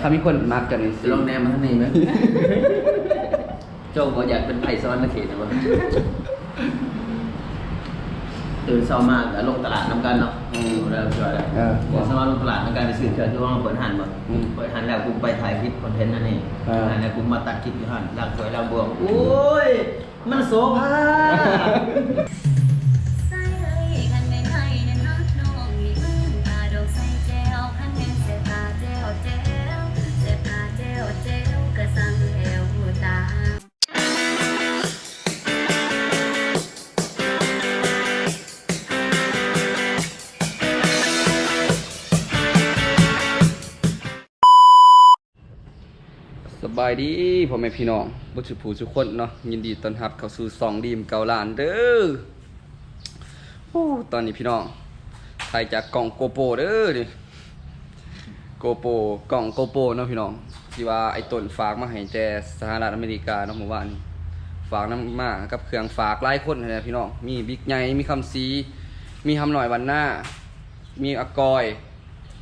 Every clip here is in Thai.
ถ้ามีคนมักกันนี่สิลองแนมมาทางนี้ไหมโจ้ก็อยากเป็นไผ่ซ้อนนะเขตนะวะตื่นเช้ามาก็ลงตลาดน้ำกันเนาะอืมแล้วช่วยแล้วเออตื่นเช้ามาลงตลาดน้ำกันไปซื้อเชือกที่ว่าเราเปิดหันบ่อืมเปิดหันแล้วกูไปถ่ายคลิปคอนเทนต์นั่นเองเออแล้วกูมาตัดคลิปอยู่หันล้างถ้วยล้างบวงโอ้ย มันโสภาายดีพ่อแม่พี่น้องบุตรผู้ทุกคนเนาะยินดีต้อนรับเข้าสู่สองดีมเกาลานเด้อโอ้ตอนนี้พี่น้องถ่ายจากกล่องโกโปรเด้อดิโกโปรกล่องโกโปรเนาะพี่น้องที่ว่าไอ้ต้นฝากมาให้แต่สหรัฐอเมริกาเนาะเมื่อวานฝากน้ำมากับเครื่องฝากหลายคนเลยนะพี่น้องมีบิ๊กใหญ่มีคำซี มีคำหน่อยวันหน้า มีอากอย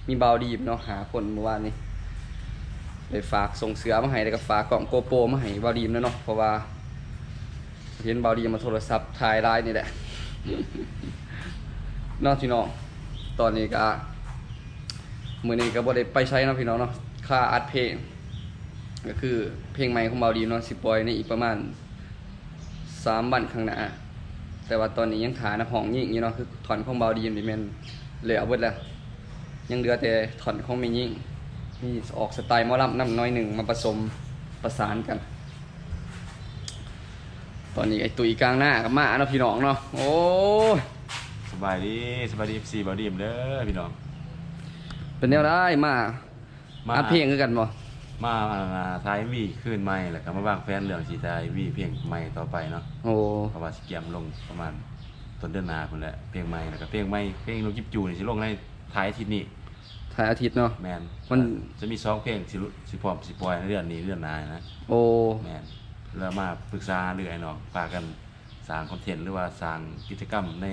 มีเบาดีบเนาะหาคนเมื่อวานนี้ เลยฝากส่งเสือมาให้แล้วก็ฝากกล่องโกโปรมาให้บาวดีมแล้วเนาะเพราะว่าเห็นบาวดีมาโทรศัพท์ถ่ายไลน์นี่แหละนอกพี่น้องตอนนี้ก็มือนี้ก็บ่ได้ไปใช้นะพี่น้องเนาะค่าอัดเพลง ก็คือเพลงใหม่ของบาวดีมเนาะสิปอยในอีกประมาณสามวันข้างหน้าแต่ว่าตอนนี้ยังฐานะห้องยิ่งอยู่เนาะคือถอนของบาวดีมนี่แมนเหลือเบิดแล้วยังเหลือแต่ถอนของไม่ยิ่ง มีออกสไตล์หมอลำน้ำน้อยหนึ่งมาผสมประสานกัน ตอนนี้ไอ้ตุยกลางหน้ากับมาเนาะพี่น้องเนาะโอ้ยสบายดีสบายดีซีบอดีมเด้อพี่น้อง เป็นแนวได้มามาอัดเพลงคือกันบ่มาท้ายวีขึ้นใหม่แล้วก็มาบางแฟนเรื่องสีท้ายวีเพลงใหม่ต่อไปเนาะโอ้เพราะว่าสิเกียมลงประมาณต้นเดือนหน้าพุ่นแหละเพลงใหม่แล้วก็เพลงใหม่เพลงลูกจิบจูนี่สิลงในท้ายอาทิตย์นี้ถ่ายอาทิตย์เนาะ แมนมัน จะมีสองเพลงสิลุสิพร้อมสิปล่อยในเดือนนี้เดือนหน้านะโอ้ แมนแล้วมาปรึกษาเรื่อยเนาะพากันสร้างคอนเทนต์หรือว่าสร้างกิจกรรมใน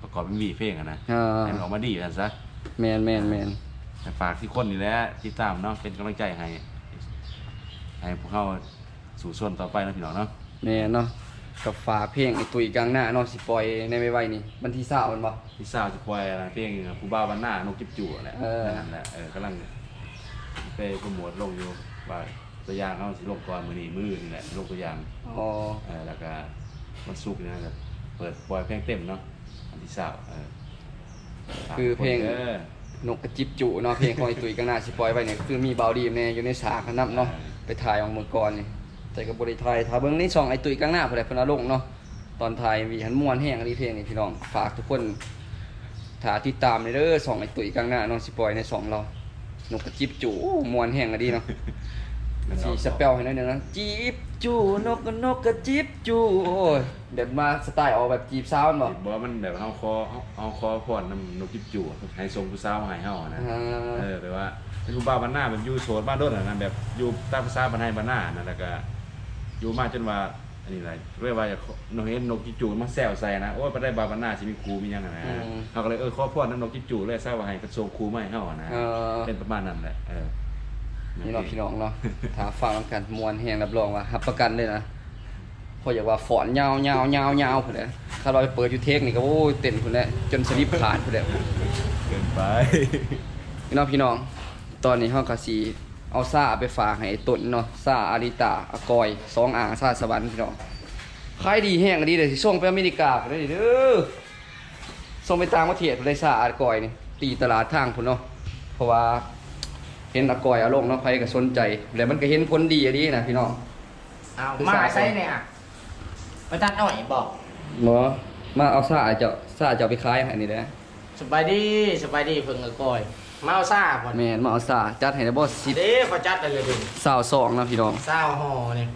ประกอบเป็นวีเพลงอะนะอ่าให้มันออกมาดีกันซะแมนแมนแมนให้ฝากที่คนนี่แหละที่ตามเนาะเป็นกำลังใจให้ให้พวกเขาสู่ส่วนต่อไปนะพี่น้องเนาะ แมนเนาะ กับฝากเพลงไอ้ตุยกลางหน้าเนาะสิปล่อยในไม่ไวๆนี่วันที่เศร้ามันบ่ พี่สาวจะปล่อยอะไรเพลงผู้บ่าวบ้านหน้านกจิบจู่แหละเออ นั่นแหละเออกำลังไปโปรโมทลงอยู่ว่าตัวอย่างเขาสิลงก่อนมือนี้มือนี่แหละลงตัวอย่างอ๋อเออแล้วก็วันศุกร์นี่นะเปิดปล่อยเพลงเต็มเนาะอันที่สาวเออฝากคือเพลงทุกคนเด้อนกกระจิบจุเนาะเพลงของไอ้ตุยกลางหน้าสิปล่อยไว้เนี่ยคือมีเบาดีมแน่อยู่ในฉากนํเนาะไปถ่ายออกมือก่อนนี่ แต่กับบริถ่ายถ้าเบิ่งในช่องไอตุ้ยกลางหน้าเพิ่นได้เพิ่นเอาลงเนาะตอนถ่ายมีหันม่วนแห้งอันนี้เพลงนี่พี่น้องฝากทุกคนถ้าติดตามในเด้อช่องไอตุ้ยกลางหน้าเนาะสิปล่อยในช่องเรานกกระจิบจูโอ้ม่วนแห้งอันนี้เนาะสิสเปลให้หน่อยหนึงนะจิบจูนกกระนกกระจิบจูโอ้ยแบบมาสไตล์ออกแบบจีบสาวมันบ่บอกว่ามันแบบเฮาคอเฮาเฮาคอพรนำนกจิบจู่ให้ทรงผู้สาวมาให้เฮาอะนะ อ่า เออแปลว่าเป็นผู้บ่าวบ้านหน้าเป็นอยู่โสดบ้านโดนอะนะแบบอยู่ตามภาษาบ้านไทยบ้านหน้านั่นแล้วก็ อยู่มาจนว่า อันนี้อะไรเรียกว่าจะนกเห็นนกจิจูมาแซวใส่นะ โอ้ยไปได้บ่าวบ้านหน้าสิมีครูมีหยังอะนะเขาก็เลยเออขอพรนำนกจิจูเลยทราบว่าให้กระทรวงครูมาให้เฮาอะนะเออเป็นประมาณนั้นแหละเออนี่เนาะพี่น้องเนาะถ้าฟังนำกันม่วนแห้งรับรองว่ารับประกันเลยนะพออยากว่าฝอนยาวยาวยาวยาวพุ่นแหละถ้าเราไปเปิดอยู่เทคนี่ก็โอ้ยเต้นพุ่นแหละจนสลิปขาดพุ่นแหละ เกินไป พี่น้องพี่น้อง ตอนนี้เฮาก็สิ เอาซ่าไปฝากให้ไอ้ตุนเนาะซ่าอาริตาอากอยสองอ่างซ่าสวรรค์พี่น้องขายดีแห้งดีเลยสิส่งไปอเมริกาพุ่นเด้อเด้อส่งไปต่างประเทศพุ่นได้ซ่าอากอยนี่ตีตลาดทางพุ่นเนาะเพราะว่าเห็นอากอยเอาลงเนาะใครก็สนใจแล้วมันก็เห็นผลดีอะดีนะพี่น้องเอามาใส่เนี่ยประจัดหน่อยบอกหมอมาเอาซ่าเจ้าซ่าเจ้าไปขายให้นี่แหละสบายดีสบายดีเพิ่งกะกอย มาเอาซ่าก่อนแม่นมาเอาซ่าจัดให้ได้บ่สิเด้ขอจัดไปเลยดิสาวสองนะพี่น้องซ่าห่อเนี่ย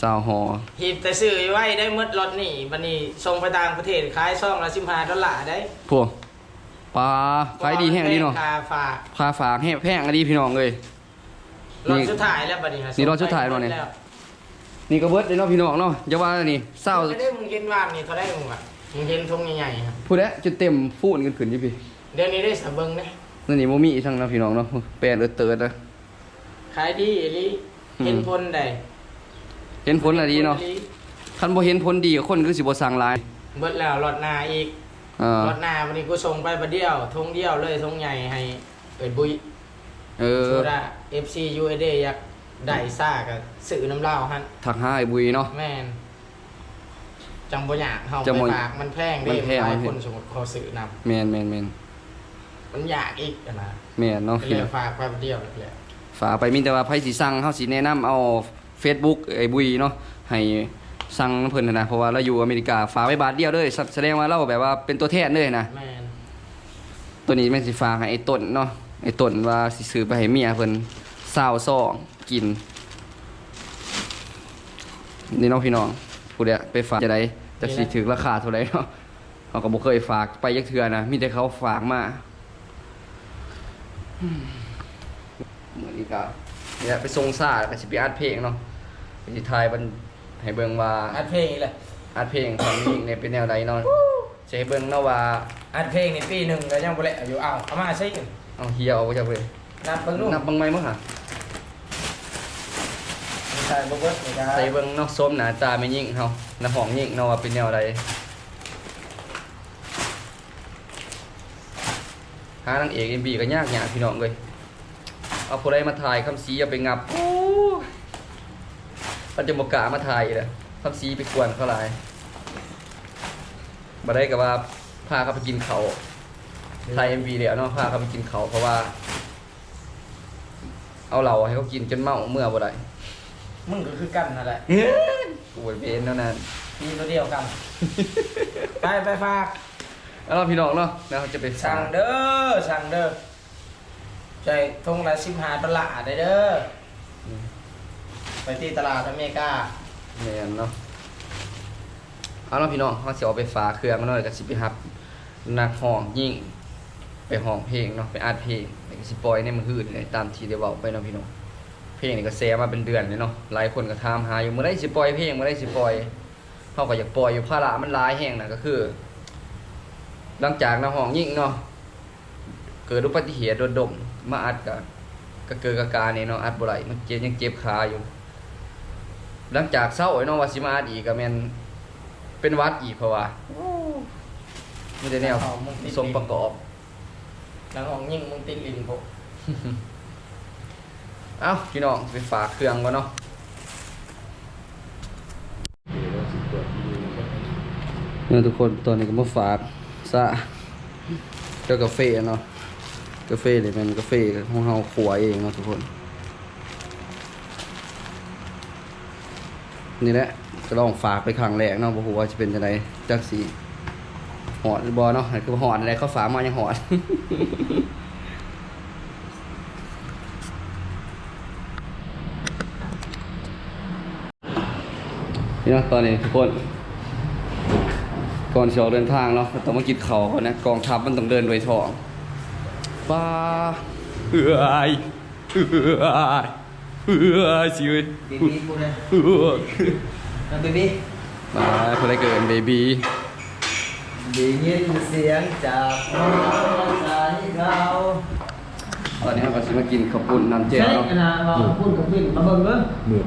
สาวหอหีบแต่ซื้อไว้ได้หมดรถนี่บันนี้ส่งไปต่างประเทศขายซ่องละสิบห้าดอลลาร์ได้พวกปลาขายดีแห้งดีเนาะคาฝากพาฝากแห้งแพงอันนี้พี่น้องเลยรถสุดท้ายแล้วบัดนี้นี่รถสุดท้ายแล้วเนี่ยนี่ก็เบิดเลยเนาะพี่น้องเนาะอย่าว่านี่เศร้าไม่ได้มึงเห็นว่างนี่เขาได้มึงอะมึงเห็นทงใหญ่ๆครับพูดแล้วจนเต็มฟูนกันขึ้นอยู่พี่เดี๋ยวนี้ได้สะเบิงนะ นั่นนี่โมมีทั้งเนาะพี่น้องเนาะแปลนเออเติร์ดนะขายดีอีหลีอืมเห็นผลได้เห็นผลอะไรดีเนาะห็ผลอีหลีคันบ่เห็นผลดีคนคือสิบ่สั่งหลายเบิดแล้วรถหนาอีกเออรถหนาวันนี้กูส่งไปประเดียวทงเดียวเลยทงใหญ่ให้เอิดบุยเออโซดา FC UAD อยากได้ซ่ากับสื่อน้ำเหล้าฮันทักหาไอ้บุยเนาะ แม่นจังบ่อยากเฮาจังไปบ่ฝากมันแพงเด้มันแพง หลายมันแพงคนสมมุติเขาซื้อนำ แม่นแม่นแม่น มันอยากอีกอะนะแม่นเนาะก็เลยฝากไปประเดียวเลยฝากไปมีแต่ว่าไผสิสั่งเฮาสิแนะนำเอา Facebook ไอ้บุยเนาะให้สั่งเพิ่นน่ะนะเพราะว่าเราอยู่อเมริกาฝากไว้บาทเดียวเลยแสแสดงว่าเราแบบว่าเป็นตัวแทนเลยนะ แม่นตัวนี้แม่นสิฝากให้ไอ้ต้นเนาะไอ้ต้นว่าสิซื้อไปให้เมียเพิ่น20ซองกินนี่เน้องพี่น้องผู้ใดไปฝากจะได้จักสิถึงราคาเท่าไหร่เนาะเขาก็บ่เคยฝากไปยักเทื่อนะมีแต่เขาฝากมาอืม เหมือนอีกอะเนี่ยไปทรงซ่าแล้วก็สิไปอัดเพลงเนาะไปสิทายมันให้เบิ่งว่าอัดเพลงอีกแหละอัดเพลงของนี้เนี่ยเป็นแนวใดเนาะจะให้เบิ่งเนาะว่าอัดเพลงในปีหนึ่งก็ยังบ่แล้วอยู่เอาเอามาใช้กันเอาเฮียเอาไว้จักเว้ยนับเบิ่งลูกนับเบิ่งไหมมั้งค่ะใช่บ่เบิดไม่ได้ใส่เบิ่งเนาะส้มหน้าตาไม่ยิ่งเฮาหน้าห้องยิ่งเนาะว่าเป็นแนวใด หานางเอก MV ก็ยากยากพี่น้องเอ้ยเอาผู้ใดมาถ่ายคำสีอย่าไปงับโอ้ยมันจะบ่กล้ามาถ่ายอีกแล้วคำสีไปกวนเขาหลายบ่ได้ก็ว่าพาเขาไปกินเขาวถ่าย MV แล้วเนาะพาเขาไปกินเขาวเพราะว่า เอาเหล้าให้เขากินจนเมาเมื่อบ่ได้มึงก็คือกันนั่นแหละกูไปเป็นเท่านั้นมีตัวเดียวกัน ไปไปฝาก แล้วเราพี่น้องเนาะแล้วเขาจะไปสั่งเด้อสั่งเด้อใจทงละ15ดอลลาร์ได้เด้ออไปที่ตลาดอเมริกาแมนเนาะเอาเนาะพี่น้องเขาจะเอาไปฝากเครื่องมาหน่อยกับสิไปฮับนักห้องยิ่งไปห้องเพลงเนาะไปอัดเพลงแล้วก็สิปล่อยในมือหื่นเลยตามที่ได้บอกไปเนาะพี่น้องเพลงนี่ก็แซมาเป็นเดือนเลยเนาะหลายคนก็ถามหาอยู่เมื่อไรสิปล่อยเพลงเมื่อไรสิปล่อยเขาก็อยากปล่อยอยู่ภาระมันหลายแห่งนะก็คือ หลังจากนักห้องยิ่งเนาะเกิดอุบัติเหตุโดนดมมาอัดกันก็เกิดอาการนี่เนาะอัดบ่ไหลมันเจ็บยังเจ็บขาอยู่ หลังจากเศร้าไอ้น้องวาสิมาอัดอีกก็แม่นเป็นหวัดอีกเพราะว่าไมแต่ได้แนวเอามึงติดสมประกอบหลังของยิ่งมึงติดลิ้นพวกเอ้าพี่น้องไปฝากเครื่องก่อนเนาะเนี่ยทุกคนตอนนี้ก็มาฝาก ซะเจ้ากาแฟเนาะกาแฟนี่เป็นกาแฟของเฮาขวเองเนาะทุกคน นี่แหละจะลองฝากไปครั้งแรกเนาะบ่ฮู้ว่าจะเป็นจังไดจักสิหอดหรือบ่เนาะคือหอดอะไรเขาฝามายังหอดนี่เนาะตอนนี้ทุกคน ก่อนจะออกเดินทางเนาะต้องมากินเขาวก่อนนะกองทัพมันต้องเดินโดวยท้องป้าเอื้อยเอื้อยเอื้อยสิเว้ยบีบีกูเลยเอื้อยนะบีบีมาคนไรเกินเบบีได้ยินเสียงจากหัวใจเขาตอนนี้เราก็จะมากินข้าวปุ้นน้ำเจียวใช่เนาะอันน่ะบอกพูดกับพี่มาเบิ่งเบิ่งมืด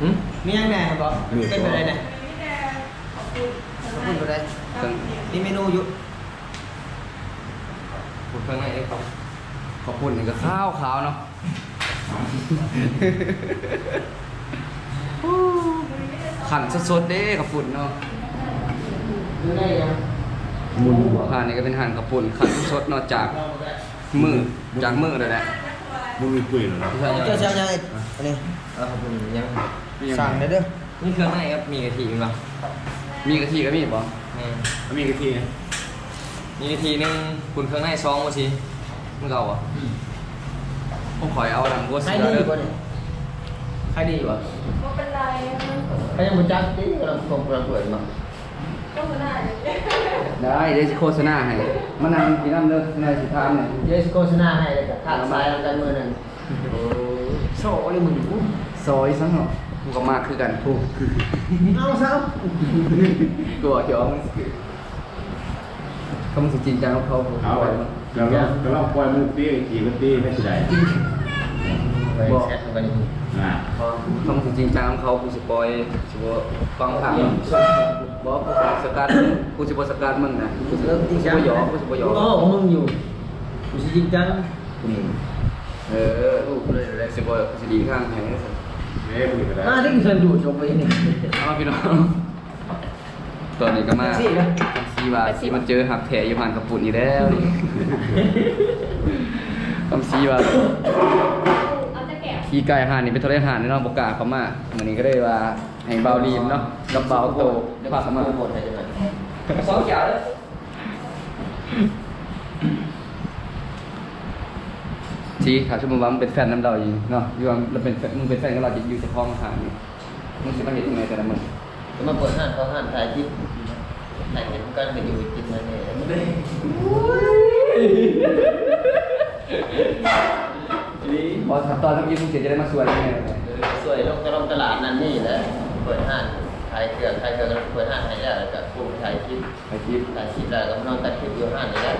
หึมียังไงบอกมีเป็นอะไรเนี่ย พูดอะไรเครื่องมีเมนูอยู่ปุ้นข้างในเขาข้าวปุ้นนี่ก็ข้าวขาวเนาะขันสดๆเด้ข้าวปุ้นเนาะอยู่ได้ยังมุนหัวห่านนี่ก็เป็นห่านข้าวปุ้นขันสดๆเนาะจากมือจากมือเลยแหละมุนมีกุยเหรอเนาะเจ้าเจ้ายังไงอันนี้เออครับผมยังสั่งได้เด้อนี่เครื่องในครับมีกะทิมั้ย มีกะทิก็มีบ่นี่มีกะทิมีกะทินึงคุณเครื่องในซองบ่สิมึงเอาอะผมขอยเอาดังบัวใครเสือดีเด้กว่าอนี่ใครดีกว่าใครยังบ่จักติกำลังส่งกำลังเปิดมาได้เดี๋ยวสิโฆษณาให้มานั่งกินน้ำเด้อในสิทามเนี่ยเดี๋ยวสิโฆษณาให้เลยกับขาดสายแล้วกันมือหนึงโซ่เลยมึงอู้ซอยสังเหรอ กูก็มากคือกันถูกเอาซะกูบอกเดี๋ยวมึงสิเขามึงสิจริงจังกับเขาผมเอาปล่อยมันแล้วก็แล้วก็ปล่อยมุกตีอีกทีก็ตีไม่ใช่ได้บอกแชทจริงจังเขากูสิปล่อยสิบ่ฟังทางบอกกูสิสกัดกูสิบ่สกัดมึงนะกูสิกูสิบ่หยอกกูสิบ่หยอกอ๋อของมึงอยู่กูสิจริงจังนี่เออลูกเลยเลยสิบ่กูสิดีข้างแหง ซั่นเฮ้ยคุยกันแล้วอ่าที่กูเคยดูจบไปนี่เอาพี่น้อง ตอนนี้ก็มาสินะซีว่าซีมันเจอหักแถอยู่ผ่านกระปุ่นอีกแล้วนี่คำซีว่าเอาจะแกะขี่ไก่ห่านนี่เป็นทะเลห่านในน้องบกล้าเขามาวันนี้ก็ได้ว่าให้เบาลีมเนาะกับเบาโตพาเขามาหมดให้จังได๋สองอย่างเลย ชีถามชั่วโมว่ามึงเป็นแฟนน้ำเราอยู่เนาะอยู่ว่าเราเป็นแฟนมึงเป็นแฟนกับเราจะอยู่จะคล้องอาหานี่มึงจะมาเห็นยังไงแต่ละมึงก็มาเปิดห้านเขาห้านถ่ายคลิปถ่ายเห็นกันไปอยู่กินมาเนี่ยนี่พอตอนทำยิ้มมึงเสียจะได้มาสวยยังไงสวยลงตลงตลาดนั่นนี่แหละเปิดห้านถ่ายเครื่องถ่ายเครื่อเปิดห้านถ่ายแล้วแล้วก็กูถ่ายคลิปไอคลิปถ่ายคลิปแล้วก็มานอนตัดคลิปอยู่ห้านนี่แหละ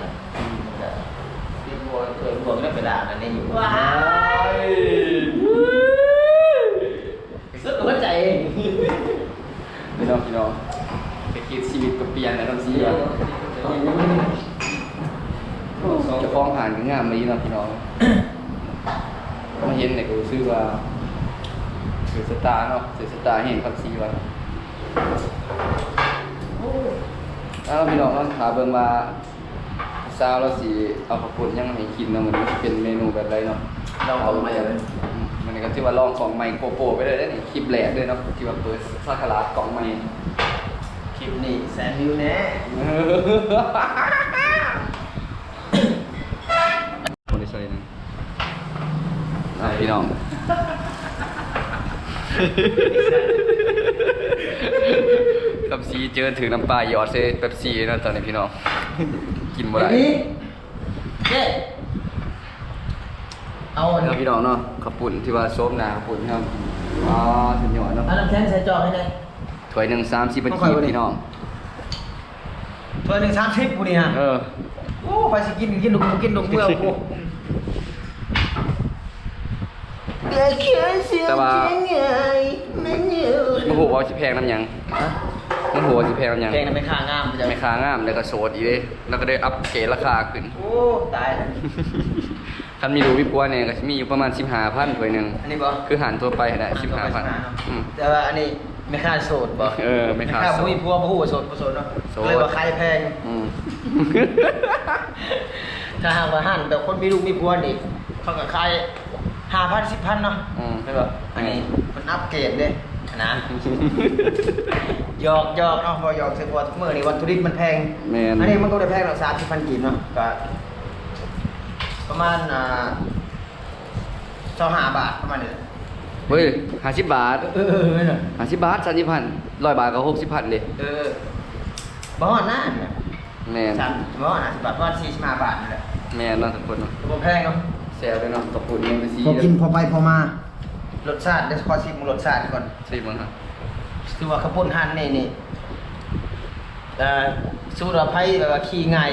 คลิปวัวเคยวัวก็ได้ไปด่านั่นนี่อยู่ว้ายสุดหัวใจพี่น้องพี่น้องไปคิดชีวิตกับเปลี่ยนนะทำซีอะจะคล้องผ่านก็งามเลยเนะพี่น้องมาเห็นเนี่ยกูชื่อว่าสือสตาร์เนาะสือสตาร์เห็นคำซีว่าแล้วพี่น้องเราถาเบิ่งว่า ซาวเราสิเอาข้าวปุ้นยังให้กินเนาะมันสิเป็นเมนูแบบไรเนาะเราเอามาเลย อืมมันก็ที่ว่าลองของใหม่โปโปไปเลยได้นี่คลิปแรกด้วยเนาะที่ว่าเปิดซาคาราดกล่องใหม่ คลิปนี้แสนวิวแน่คนที่ใส่นะอะพี่น้อง กับซีเจอถือน้ำปลาหยอดเซเป๊ปซี่เนาะตอนนี้พี่น้อง กินบ่ได้นี่เจ๊เอาอันแล้วนี้พี่น้องเนาะขับปุ่นที่ว่าโซมหนาขับปุ่นครับอ๋อสุดยอดเนาะอันน้ำแข็งใส่จอกให้หน่อยถ้วยหนึ่งสามสิบนาทีพี่น้องถ้วยหนึ่งสามสิบกูนี่ฮะเออโอ้ไปสิกินกินดุกูกินดุกูเอากูเด็กเขียนเสียงแต่ว่าเสียงไงไม่เหนียวมโหว่าสิแพงน้ำหยัง มโหว่าสิแพงน้ำหยังเพลงนั้นไม่ค่างามจะไม่ค้างามแล้วก็โสดอีกเด้แล้วก็ได้อัพเกรดราคาขึ้น โอ้ตายแล้วคันมีรูวิปัวเนี่ยก็สิมีอยู่ประมาณ15,000ถ้วยหนึงอันนี้บ่คือหันทั่วไปได้อ่า15,000อืมแต่ว่าอันนี้ไม่ค่าโสดบ่เออไม่ค่าไม่ค่าโสดผู้มีผัวผู้โสดผู้โสดเนาะโสดเลยว่าใครแพงอืมถ้าหากว่าหันแบบคนมีลูกมีผัวนี่เขาก็ขายห้าพันสิบพันเนาะอืมใช่ป่ะอันนี้มันอัปเกรดเด้นะ หยอกหยอกเนาะพอหยอกเสร็จพอทุกมื้อนี่วัตถุดิบมันแพงแม่น อันนี้มันก็ได้แพงหรอกสามสิบพันกีบเนาะก็ประมาณอ่าสองห้าบาทประมาณนี้เฮ้ย50บาทเออเออเออ50บาท30,000 100บาทก็60,000เลยเออบ่ฮอดนั่นน่ะแม่นสามบ่ฮอดห้าสิบบาทประมาณสี่สิบห้าบาทนี่แหละแม่นเนาะทุกคนเนาะก็บ่แพงเนาะแซวด้วยเนาะตะปุ่นยังไปซีพอกินพอไปพอมา รสชาติเดี๋ยวขอชิมรสชาติก่อน ซีมันครับ คือว่าข้าวปุ้นหั่นนี่นี่เอ่อสูตรอภัยแบบว่าขี้ง่าย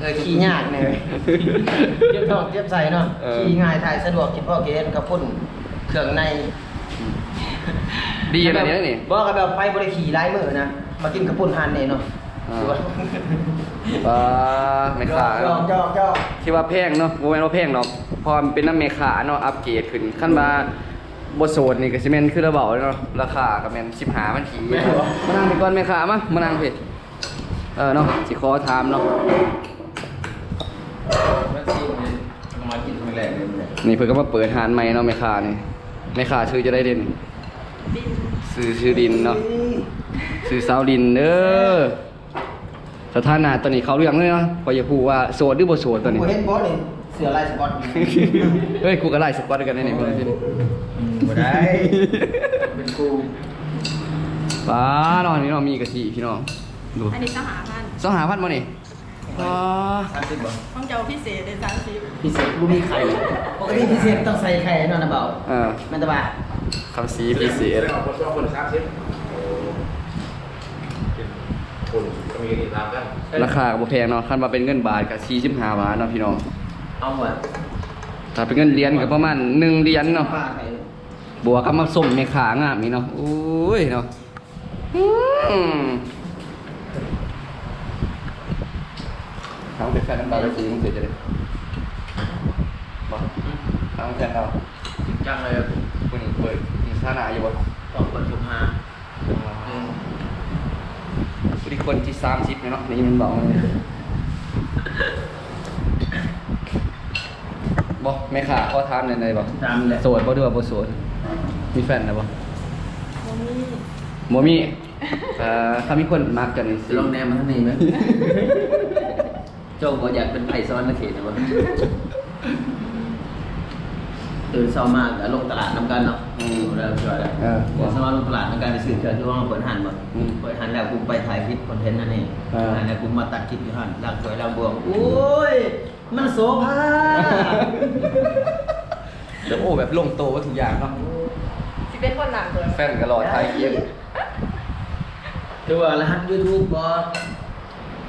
เออขี้ยากเนี่ยเจ็บท้องเจ็บใส่เนาะขี้ง่ายถ่ายสะดวกกินพ่อเกณฑ์ข้าวปุ้นเครื่องในดีอะไรเนี่ยนี่บอกกันแบบไปบริขี่ร้ายมือนะมากินข้าวปุ้นหั่นนี่เนาะอ่าคือว่าปลาไม่ขาจอกจอกจอกคิดว่าแพงเนาะโมเมนว่าแพงเนาะพอมันเป็นน้ำเมขาเนาะอัปเกรดขึ้นขั้นมา บโซนนี่ก็สิแม่นคือระเบาเนาะราคาก็แม่น15มันทีมานั่งไปก่อนแม่ค้ามามานั่งพี่เออเนาะสิขอถามเนาะมันชิมเลยมากินมื้อแรกเลยมื้อแรกนี่เพิ่นก็มาเปิดร้านใหม่เนาะแม่ค้านี่แม่ค้าชื่อจะได้เด่นชื่อชื่อดินเนาะชื่อสาวดินเด้อสถานะตอนนี้เขาเรื่องเลยเนาะพออย่าพูดว่าโสดหรือบ่โสดตอนนี้กูเห็นบอสนี่เสือลายสปอตเฮ้ยกูก็ไล่สกอตด้วยกันได้นี่เพื่อนที่นี่ บ่ได้ เป็นกูป้านอนนี่เนาะมีกะทิพี่น้องดูอันนี้สหพันธ์สองหาพันมานี่ป้าสามสิบบ่ต้องเจ้าพิเศษเลยสามสิบพิเศษกูมีไข่ปกติพิเศษต้องใส่ไข่เนาะนะเบาเออแม่นตะบะคำสีพิเศษเอาคนสองคนสามสิบคนก็มีกันตามกันราคาก็บ่แพงเนาะคันว่าเป็นเงินบาทก็45บาทเนาะพี่น้องเอาหมดถ้าเป็นเงินเหรียญก็ประมาณ1เหรียญเนาะ ป้าไข่ บัวก็มาส้มในขางามนี่เนาะโอ้ยเนาะอืมทางเป็นแฟนน้ำตาได้สีมึงเสียจะได้บ่ทางแฟนเราจริงจังเลยคนนี้เปิดมีสถานะอยู่บ่ต้องเปิดทุกหาผู้ที่คนที่สามสิบเนาะนี่มันบอกเลยบ่แม่ขาขอถามหน่อยๆบ่ตามแหละโสดบ่ด้วยบ่โสด มีแฟนนะบ่โมมี่บ่มีเอ่อถ้ามีคนมักกันนี่สิจะลองแนมมาทางนี้ไหมเจ้าบ่อยากเป็นไผ่ซ้อนนะเขตนะบ่ตื่นเช้ามากก็ลงตลาดน้ำกันเนาะอืมแล้วช่วยแล้วเออเดี๋ยวสมาลงตลาดน้ำกันไปซื้อเครื่องที่ว่ามาเปิดหันบ่อืมเปิดหันแล้วกูไปถ่ายคลิปคอนเทนต์นั่นเองเออแล้วกูมาตัดคลิปอยู่หันล้างถ้วยล้างบวงโอ้ย มันโสภา เดี๋ยวโอ้แบบลงโตว่าทุกอย่างเนาะสิ เป็นคนหนังเลยแฟนก็รอถ่ายคลิปคือว่ารหัส YouTube บ่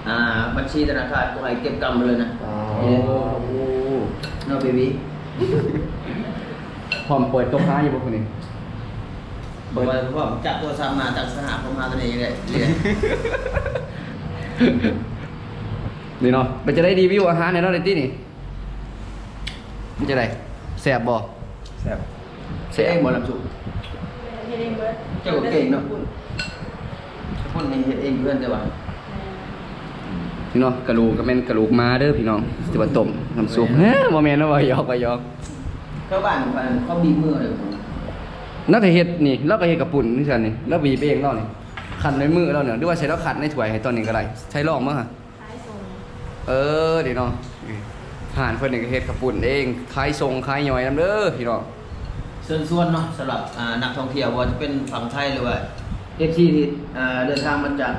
อ่า บัญชีธนาคารกูให้เก็บกำมาเลยนะโอ้โนเบบี้พร้อมเปิดตัวค้าอยู่บ่คนนี้เปิดเพราะว่าผมจับโทรศัพท์มาจากสหพมาตัวเองเลยเรียนนี่เนาะมันจะได้รีวิวอาหารในเนาะในที่นี่มันจะได้แซ่บบ่แซ่บเสียเองบ่ลำสุกเฮดเองเบิร์ดเจ้าก็เก่งเนอะคนนี้เฮ็ดเองเพื่อนแต่ว่าพี่น้องกระดูกก็แม่นกระดูกม้าเด้อพี่น้องสิว่าต้มน้ำซุปเฮ้ยบ่แม่นนะว่าหยอกก็หยอกเข้าบ้านบ้านเขาบีบมือเลยผมนักแต่เฮ็ดนี่เราก็เฮ็ดกับปุ่นนี่ซั่นนี่แล้วบีบเองเรานี่ขันในมือเราเนี่ยหรือว่าใช้เราขัดในถ้วยให้ตอนนี้ก็ได้ใช้ลองมั้งฮะท้ายส่งเออเดี๋ยวเนาะห่านเพิ่นนี่ก็เฮ็ดกับปุ่นเองขายส่งขายย่อยนํเด้อพี่น้อง เชิญชวนเนาะสำหรับอ่านักท่องเที่ยวว่าจะเป็นฝั่งไทยหรือว่าเอฟซีที่อ่าเดินทางมาจาก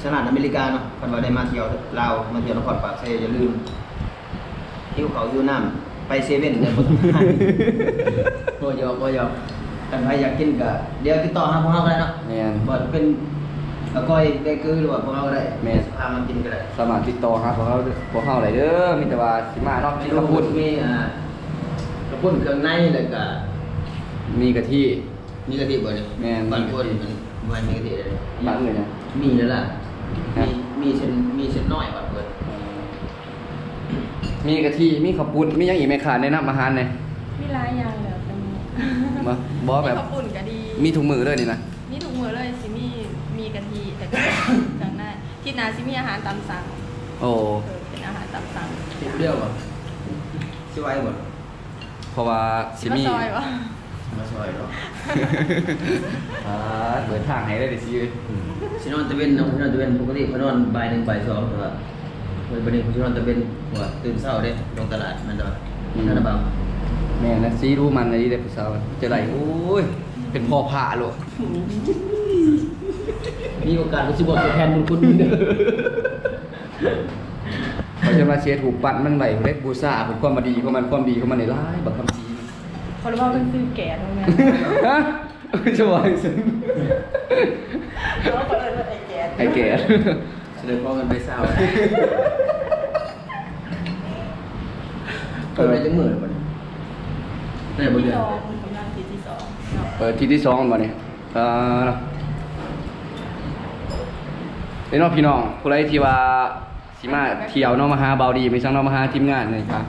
สหรัฐอเมริกาเนาะคันว่าได้มาเที่ยวลาวมาเที่ยวนครปากเซอย่าลืมหิวเขาวหิวน้ำไปเซเว่นเนี่ยบ่ต้องหาบ่ยอกบ่ยอกกันใครอยากกินก็เดี๋ยวติดต่อหาพวกเราก็ได้เนาะแม่นบ่เป็นกะก้อยเบเกอร์หรือว่าพวกเราก็ได้แม่น พามากินก็ได้สามารถติดต่อหาพวกเราพวกเฮาได้เด้อมีแต่ว่าสิมาเนาะกินกกับระปุปุ่นนมีอ่า กระปุนเครื่องในแล้วก็มีกะทิมีกะทิบ่เนี่ยแม่นบางคนมันมันมีกะทิเลยบางเลยนะมีแล้วล่ะฮะมีมีเส้นมีเส้นน้อยบางคนมีกะทิมีข้าวปุ้นมีหยังอีกไหมคะแนะนำอาหารหน่อยมีหลายอย่างเลยแต่มีมาบ่แบบมีข้าวปุ่นก็ดีมีถุงมือด้วยนี่นะมีถุงมือเลยสิมีมีกะทิแต่ก็จังหน้าที่นาสิมีอาหารตามสั่งโอ้เออเป็นอาหารตามสั่งติดเดียวบ่สิไว้บ่ เพราะว่าสิมีมาซอยวะมาซอยเนาะอ่าเปิดทางให้ได้ดิสิเอ้ยสินอนตะเวนเนาะสินอนตะเวนปกติเขานอนบ่ายหนึ่งบ่ายสองแต่ว่าเฮ้ยบัดนี้เขาสินอนตะเวนหัวตื่นเช้าเด้ลงตลาดมันเด้อนั่นน่ะบ่าวแม่นะซีรู้มันในนี้ได้ผู้สาวจะได้โอ้ย เป็นพ่อผ่าโลกมีโอกาสรู้สึกว่าตัวแทนบุญคุณเด้อเขา จะมาเชียร์ถูกปัดมันไหลเล็กบูซ่าผลความมาดีของมันความดีของมันในร้ายบักคำจีเขาเรียกว่าเป็นซื้อแก่ตรงนั้นฮะจะว่าให้ซึ้งแล้วก็เลยว่าไอ้แก่ไอ้แก่แสดงว่ามันไปเศร้าเปิดได้จังมื้อบันได้บทเดือสนองกำลังที่ที่สองเนาะเปิดทีที่สองมาเนี่ยอ่าเนาะเป็นน้องพี่น้องผู้ใดที่ว่า สิมาเที่ยวเนาะมาหาเบาดีไม่ช่างเนาะมาหาทีมงานเลยครับ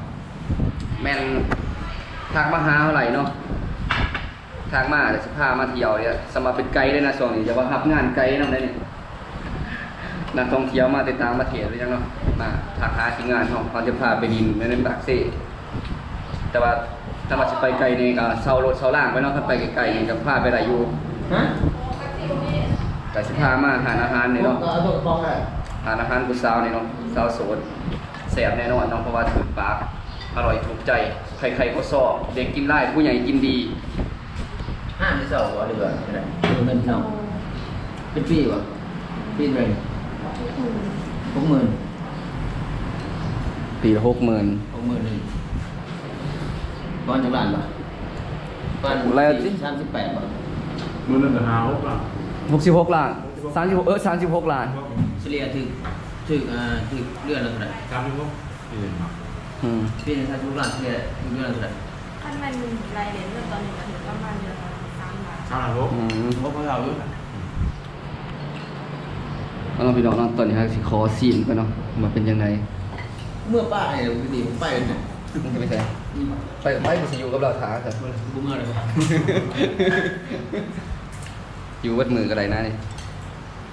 แม่นทางมาหาเท่าไหร่เนาะทางมาเดี๋ยวสิพามาเที่ยวเนี่ยสมาเป็นไกด์เลยนะช่วงนี้จะว่ารับงานไกด์นำได้เนี่ยนักท่องเที่ยวมาติดตามประเทศเลยจังเนาะมาทางหาทีมงานเขาเขาจะพาไปดินในนั้นบักเซ่แต่ว่าถ้าว่าสิไปไกลนี่ก็เช่ารถเช่าล่างไปเนาะถ้าไปไกลๆนี่ก็พาไปได้อยู่ฮะก็สิพามาหาอาหารนี่เนาะ เอาตัวฟองได้หาอาหารกุสาวนี่เนาะสาวโสดแซ่บแน่นอนเนาะเพราะว่าถูกปากอร่อยถูกใจใครๆก็ชอบเด็กกินได้ผู้ใหญ่กินดีห้าหรือสองวะหรือว่าอะไรเงินเท่าเป็นปีวะปีเลยหกหมื่นปีละหกหมื่นหกหมื่นหนึ่งบ้านจังหวัดปะบ้านอะไรอะสิสามสิบแปดบาทมื้อนึงก็หาหกล่ะหกสิบหกล้านสามสิบเออสามสิบหกล้าน เฉลี่ยถึงถึงอ่าถึงเดือนละเท่าไหร่จำได้บ่เห็นบ่อืมปีหนึงถ้าทุกล้านเฉลี่ยถึงเดือนละเท่าไหร่หขั้นมันรายเดือนเริ่มตอนหนึ่งถึงประมาณเดือนละสามบาทเอาละลูกอืมเพราะพวกเราด้วยเอาล่ะพี่น้องเนาะตอนนี้ฮะสิขอซีนก่อนเนาะมาเป็นยังไงเมื่อป้าเนี่ยปกติผมไปเนี่ยมึงจะไปไหนไปไปไปสิอยู่กับเราท้าแต่กูเมื่อไรวะอยู่เบิดมือก็ได้นะนี่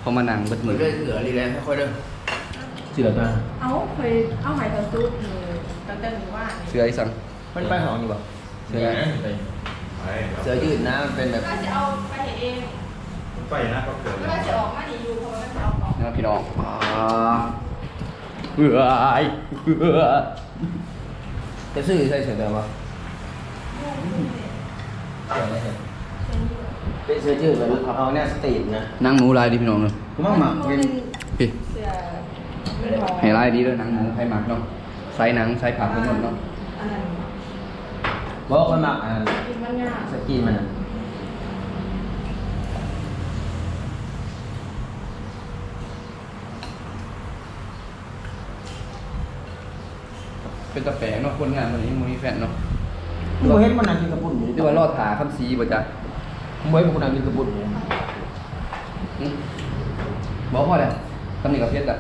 พอมานั่งเบิดเหมืมือนอก็เหลือรีแลนด์ค่อยๆเด้อเสือตัวเอาเคยเอาหายตอนซุปเลยตั้งแต่หนูว่าเนี่ยเสื้อไอ้สัง มันไปหองอยู่ป่ะเสื้อไปเสือยืดนะมันเป็นแบบก็จะเอาไปเองไปนะก็เกิดก็จะออกมาดีอยู่เพราะว่าจะเอาของนะพี่น้องอ่าเบื่อไอ้เบื่อจะซื้อใส่เสือตัวป่ะ เป็นเสือยืดแบบเอาแนวสตรีทนะนั่งหมูลายดิพี่น้องเนาะกูมั่งหมักเป็นพี่เสื้อเป็นหอให้ลายดีด้วยหนังหมูให้หมักเนาะใส่หนังใส่ผักทั้งหมดเนาะอันนั้นบอกคนหมักอ่ากินมันยากสกินมันอะเป็นตะแปลงเนาะคนงานวันนี้มูนี่แฟนเนาะกูเห็นมันนั่งกินกระปุ่นอยู่เรียกว่ารอดถาคำซีบ่จ้ะ กูเห็นมันนั่งกินกระปุ่นอยู่อืมบอกพ่อเลยคำนี้กับเพชรอะ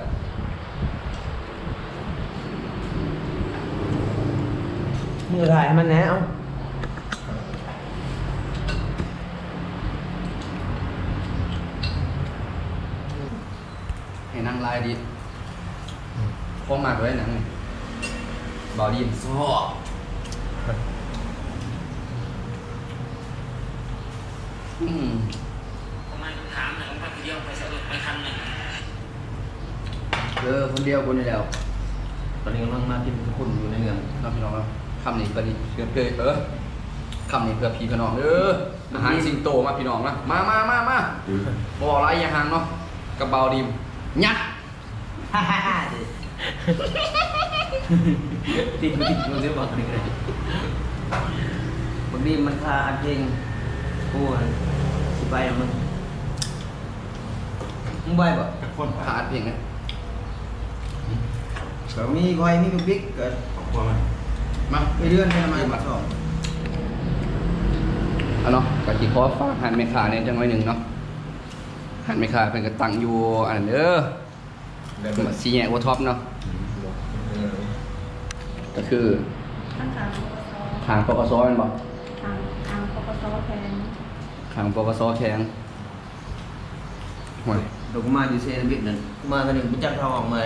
มือถ่ายให้มันแน่เอาให้นั่งลายดีพอมากเลยหนังนี่บอดีนโซ่อื มประมาณถามหน่อยว่าเดียวไปสะดุดไปคันหนึ่งเออคนเดียวคนนี้แล้วตอนนี้กำลังมากินกระปุ่นอยู่ในเมืองเราพี่น้องเราคำนี้ก็ดีเพื่อเพื่อเออคำนี้เพื่อพี่พี่น้องเอออาหารสิงโตมาพี่น้องนะมามามามาบอกไรอย่าห่างเนาะกระเบาดีมยัดฮ่าฮ่าฮ่าดิติดมันติดมันจะบอกนี่เลยบางทีมันคาอันเพลง กูสิไปแล้วมึงมึงไปบ่คนขาดเพียงนะก็มีคอยมีบิ๊กเกิดครอบครัวมันมามีเดือนให้มามาสองเอาเนาะกะทิขอฝากหันเมคาเนี่ยจังไว้หนึ่งเนาะหันเมคาเป็นกระตังอยู่อันนั้นเด้อแบบซีแยกวัท็อปเนาะก็คือข้างทางปกสทางปกสแมันบอก ทางทางปกสแทน ทางปกสแข็งห่วยเดี๋ยวกูมาอยู่เซนบิ๊กนั่นกูมาคนหนึ่งกูจักทองออกมา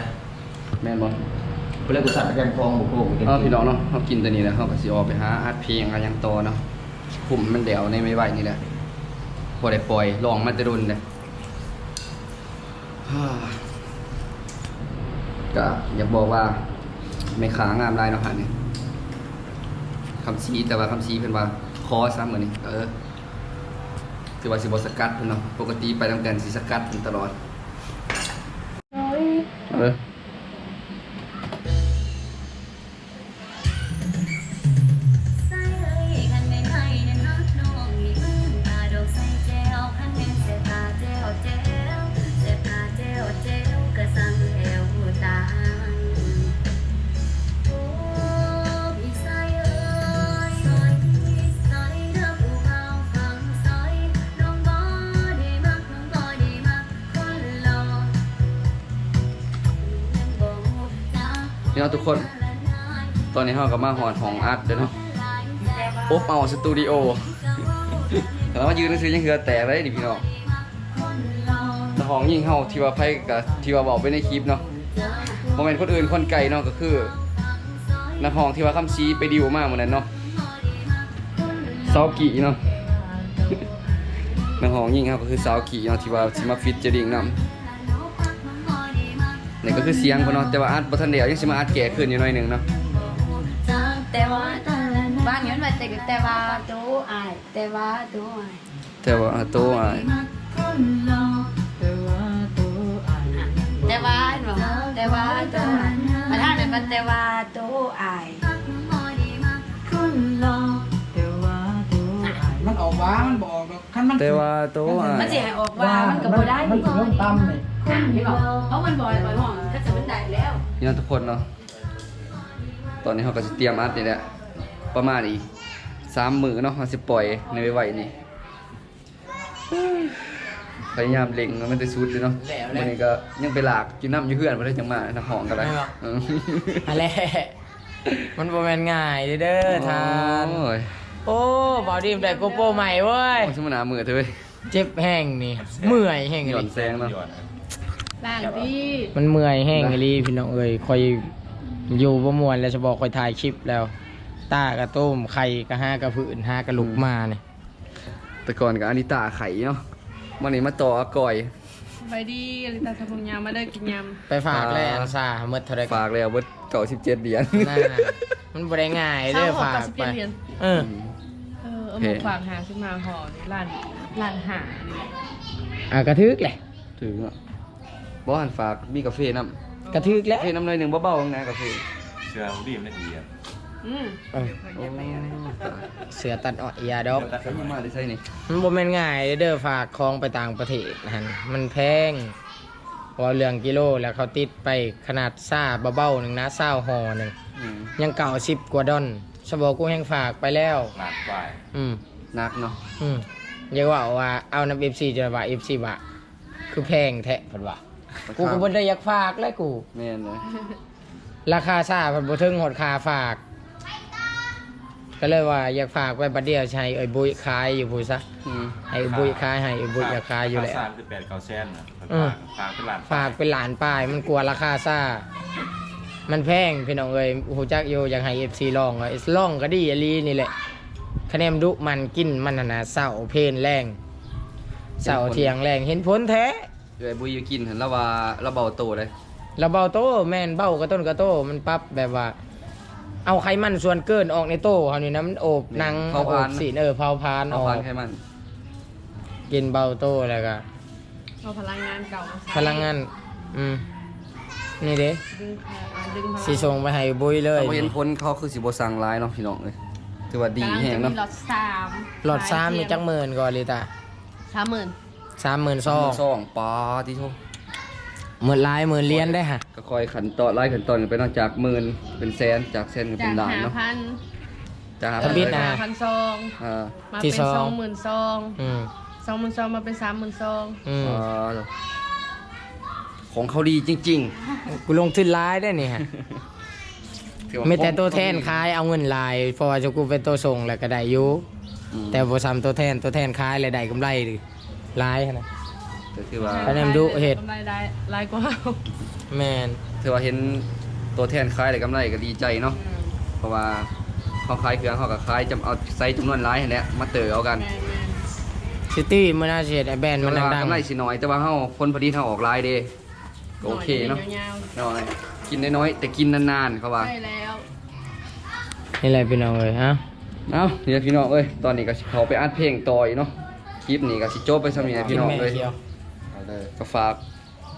แม่นบอกูเลยกูสั่นแกนฟองบุกโป่งเออพี่น้องเนาะเขากินตัวนี้แล้วเขาก็สิออกไปหาอัดเพลงอะไรยังโตอเนาะคุมมันเดี่ยวในไม่ไหวนี่แหละพอได้ปล่อยลองมาจะรุนเลยฮ่าก็อยากบอกว่าไม่ขางามลายเนาะหันนี่คำชี้แต่ว่าคำชี้เพิ่นว่าคอซ้ำเหมือนนี่เออ คือว่าสิบสกัดเพิ่นเนาะปกติไปทำกันสิสกัดเพิ่นตลอด เออ พี่น้องทุกคน ตอนนี้เราก็มาหอดของอัดเด้อเนาะอบเอาสตูดิโอแล้วมายืนซื้อยังเหือแตกเลยดิพี่น้องแต่ของยิ่งเฮาที่ว่าไผกับที่ว่าบอกไปในคลิปเนาะบ่แม่นคนอื่นคนไกลเนาะก็คือนักห้องที่ว่าคำซีไปดิวมาเหมือนนั้นเนาะซาวกีเนาะนักห้องยิ่งเฮาก็คือซาวกีเนาะที่ว่าสิมาฟิตเจดิ่งนํ นี่ก็คือเสียงเพิ่นเนาะแต่ว่าอัดบ่ทันได้เอายังสิมาอัดแก่ขึ้นอยู่หน่อยหนึงเนาะแต่ว่าบ้านเงินมาแต่แต่ว่าตู้อายแต่ว่าตู้อายแต่ว่าโตอะแต่ว่าหนูแต่ว่าตู้อายมาท่านเป็นแต่ว่าตู้อายมันออกว้ามันบอกดอกคันมันแต่ว่าโตอะมันสิให้ออกว่ามันก็บ่ได้มันถึงเริ่มต่ำเลย พี่บอกเพราะมันบ่อยบ่อยห้องก็จะมันได้แล้วพี่น้องทุกคนเนาะ ตอนนี้เขาก็จะเตรียมอัดนี่แหละ ประมาณอีกสามมือเนาะมันสิปล่อยในไวๆนี่พยายามเล็งแล้วมันจะสุดเลยเนาะวันนี้ก็ยังไปหลากกินน้ำอยู่เพื่อนมาได้จังมานักห้องกันเลยเอออะไรมันบ่แม่นง่ายเด้อทาน โอ้ยโอ้บอดีมได้โกโปรใหม่เว้ย โอ้ยสมนามือเธอเว้ยเจ็บแห้งนี่ เมื่อยแห้งหย่อนเลยแซงเนาะย้อนนะ ล่างที่มันเมื่อยแห้งอีหลีพี่น้องเอ้ยคอยอยู่บ่ม่วนแล้วจะบอกคอยถ่ายคลิปแล้วตากระต้มไข่กระห้ากระผืนห้ากระลุกมาเนี่ยแต่ก่อนกับอานิตาไข่เนาะวันนี้มาต่ออากอยไปดีอลิตาสมุนยามมาได้กินยไปฝากเลยอันซ่าเมื่อเท่าไรฝากแล้วเบิดเก่าสิบเจ็ดเหรียญน่ามันบ่ได้ง่ายำเด้อหกฝากกับสิบไปเจ็ดเหรียญเออเออเอาหมูฝากหาขึ้นมาห่อนี่ร้านร้านหานี่แหละอะกระทึกแหละถึงอะ บ่หันฝากมีกาแฟน้กระทึกแหละำกาแฟน้ำหน่อยหนึ่งเบาๆนะกาแฟเสื้อของดีมได้ดีอะอืมเออโอ้ยเสือตัดอ้อยยาดอกใช้มาได้ใช่นี่มันบ่แม่นง่ายเด้อฝากของไปต่างประเทศนะฮะมันแพงเพราะว่าเรื่องกิโลแล้วเขาติดไปขนาดซ่าเบาๆหนึ่งนะซ่าห่อหนึ่งอืมยังเก่าสิบกว่าดอนสบอกกูแห่งฝากไปแล้วหลาดฝ่ายอืม หนักเนาะอืมอย่าว่าว่าเอาน้ำเอฟซีจะว่าเอฟซีบะคือแพงแท้เพันว่า กูก็บ่ได้อยากฝากเลยกู แม่นเลยราคาซ่าเพันบ่ถึงหดคาฝาก ก็เลยว่าอยากฝากไปบัดเดียวใช้ไอ้บุยขายอยู่พูซะอืมไอ้บุยขายให้ไอ้บุยอยากขายอยู่แหละค่สร้างคือแปดเก้าแสนนะอืม ฝากเป็นหลานฝากเป็นหลานป้ายมันกลัวราคาซ่า มันแพงพี่น้องเอ้ยโอ้โหจักโยอยากให้เอฟซีลองว่าลองก็ดีอหลีนี่แหละคะแนนดุมันกินมันน่ะนะเศร้าเพลนแรงเศร้าเทียงแรงเห็นผลแท้เอ้ยบุยอยู่กินเห็นแล้วว่าเราเบาโตเลยระเบาโตแม่นเบ้ากระต้นกระโตมันปรับแบบว่า เอาไขมันส่วนเกินออกในโตเขานี่นะมันโอบหนังเผาโอผลาบญสีนเออเผาพานอเอาอกพันไขมัน กินเบาโตแล้วก็เอาพลังงานเก่ามาใส่พลังงานอืมนี่เด้ดึงพลังดึงพลังสีส่งไปให้บุยเลยเราเห็นผลเขาคือสิบสั่งร้ายเนาะพี่น้องเลยถือว่าดีกำลังแห้งจะมีเนาะหลอดสามหลอดซ้ำมีจักหมื่นก่อนเลยตาสามหมื่น สามหมื่นซองสองปาที่โทหมื่นลายหมื่นเหรียญได้ฮะก็คอยขันต่อไล่ขันตอนกันไปเนอกจากหมื่นเป็นแสนจากแสนก็จาเป็กนล้านหาเนาะพันจากหาทบิดนะหาพันซองอ่ามาที่เป็นซองสองหมื่นซองอืมสองหมื่นซองมาเป็นสามหมื่นซองอืมอ่าของเขาดีจริงกูลงทุนร้ายได้นี่ฮะๆถือว่าไม่แต่ตัวแทนขายเอาเงินลายเพราะว่าจะกูเป็นตัวส่งแหละก็ได้อยู่อืมแต่บ่ซ้ำตัวแทนตัวแทนขายเลยได้กำไรดิ ร้ายขนาดแต่ถือว่าคะแนนดุเห็ด กำไรได้รายกว่าแมนถือว่าเห็นตัวแทนขายได้กำไรก็ดีใจเนาะเพราะว่าเขาขายเครื่องเขาก็ขายจำเอาใส่จำนวนร้ายให้แหละมาเตอเอากันแมนแมนซิตี้มันน่าเสียดไอ้แบรนด์มันแต่ว่าดังกำไรสิน้อย แต่ว่าเฮาผลผลิตเฮาออกหลายเด้ก็โอเคเนาะยาวน้อยกินน้อยๆแต่กินนานๆเขาๆว่า ใช่แล้วๆนี่แหละพี่น้องเอ้ยฮะ เอ้านี่ล่ะพี่น้องเอ้ย ตอนนี้ก็สิเขาไปอัดเพลงต่ออีกเนาะ คลิปนี้ก็สิจบไปสำนี้นะพี่น้องเอ้ยกิแม่เขียวก็ฝาก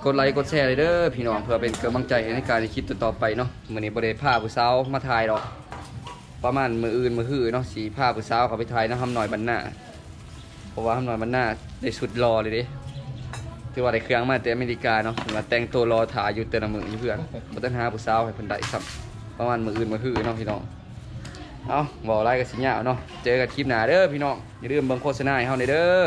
กดไลค์กดแชร์เลยเด้อพี่น้องเพื่อเป็นกำลังใจในการในคลิปต่อๆไปเนาะมื้อนี้บ่ได้พาผู้สาวมาถ่ายดอก ประมาณมื้ออื่นมื้อฮื้อเนาะสิพาผู้สาวเขาไปถ่ายนะทำหน่อยบรรณาเพราะว่าทำหน่อยบรรณาได้สุดรอเลยเด้ถือว่าได้เครื่องมาแต่อเมริกาเนาะเพิ่นว่าแต่งตัวรอถ่ายอยู่แต่ละมื้ออยู่เพื่อนบ่ต้องหาผู้สาวให้เพิ่นได้ซ้ำประมาณมื้ออื่นมื้อฮื้อเนาะพี่น้อง เอาบอกไล่กับสิยาเนาะเจอกันคลิปหน้าเด้อพี่น้องอย่าลืมเบิ่งโฆษณาให้เฮาหน่อยเด้อ